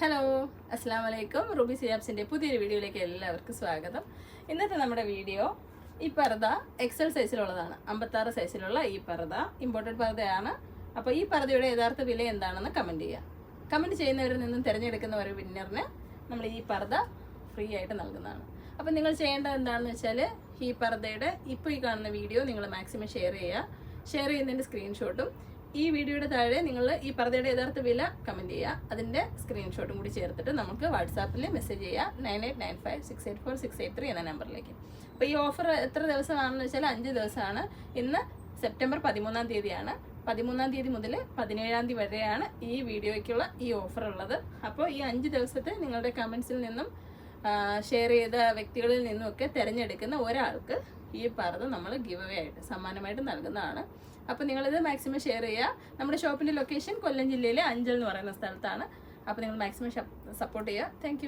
Hello അസ്സാം വലൈക്കും Ruby സിയാബ്സിന്റെ പുതിയൊരു വീഡിയോയിലേക്ക് എല്ലാവർക്കും സ്വാഗതം. ഇന്നത്തെ നമ്മുടെ വീഡിയോ ഈ പർദ എക്സൽ സൈസിലുള്ളതാണ് അമ്പത്താറ് സൈസിലുള്ള ഈ പർദ. ഇമ്പോർട്ടന്റ് പർദയാണ്. അപ്പോൾ ഈ പർദയുടെ യഥാർത്ഥ വില എന്താണെന്ന് കമന്റ് ചെയ്യുക കമന്റ് ചെയ്യുന്നവരിൽ നിന്നും തിരഞ്ഞെടുക്കുന്ന ഒരു വിന്നറിന് നമ്മൾ ഈ പർദ ഫ്രീ ആയിട്ട് നൽകുന്നതാണ്. അപ്പോൾ നിങ്ങൾ ചെയ്യേണ്ടത് എന്താണെന്ന് വെച്ചാൽ ഈ പർദയുടെ ഇപ്പോൾ ഈ കാണുന്ന വീഡിയോ നിങ്ങൾ മാക്സിമം ഷെയർ ചെയ്യുക. ഷെയർ ചെയ്യുന്നതിന്റെ സ്ക്രീൻഷോട്ടും ഈ വീഡിയോയുടെ താഴെ നിങ്ങൾ ഈ പർദ്ദയുടെ യഥാർത്ഥ വില കമന്റ് ചെയ്യുക. അതിന്റെ സ്ക്രീൻഷോട്ടും കൂടി ചേർത്തിട്ട് നമുക്ക് വാട്സാപ്പിൽ മെസ്സേജ് ചെയ്യുക nine eight nine five six eight four six eight three എന്ന നമ്പറിലേക്ക് അപ്പോൾ ഈ ഓഫർ എത്ര ദിവസമാണെന്ന് വെച്ചാൽ അഞ്ച് ദിവസമാണ്. ഇന്ന് സെപ്റ്റംബർ പതിമൂന്നാം തീയതിയാണ്. പതിമൂന്നാം തീയതി മുതൽ പതിനേഴാം തീയതി വരെയാണ് ഈ വീഡിയോയ്ക്കുള്ള ഈ ഓഫർ ഉള്ളത്. അപ്പോൾ ഈ അഞ്ച് ദിവസത്തെ നിങ്ങളുടെ കമൻസിൽ നിന്നും ഷെയർ ചെയ്ത വ്യക്തികളിൽ നിന്നുമൊക്കെ തിരഞ്ഞെടുക്കുന്ന ഒരാൾക്ക് ഈ പറഞ്ഞ് നമ്മൾ ഗിവ് അവേ ആയിട്ട് സമ്മാനമായിട്ട് നൽകുന്നതാണ്. അപ്പോൾ നിങ്ങളിത് മാക്സിമം ഷെയർ ചെയ്യുക. നമ്മുടെ ഷോപ്പിന്റെ ലൊക്കേഷൻ കൊല്ലം ജില്ലയിലെ അഞ്ചൽ എന്ന് പറയുന്ന സ്ഥലത്താണ്. അപ്പോൾ നിങ്ങൾ മാക്സിമം സപ്പോർട്ട് ചെയ്യുക. താങ്ക്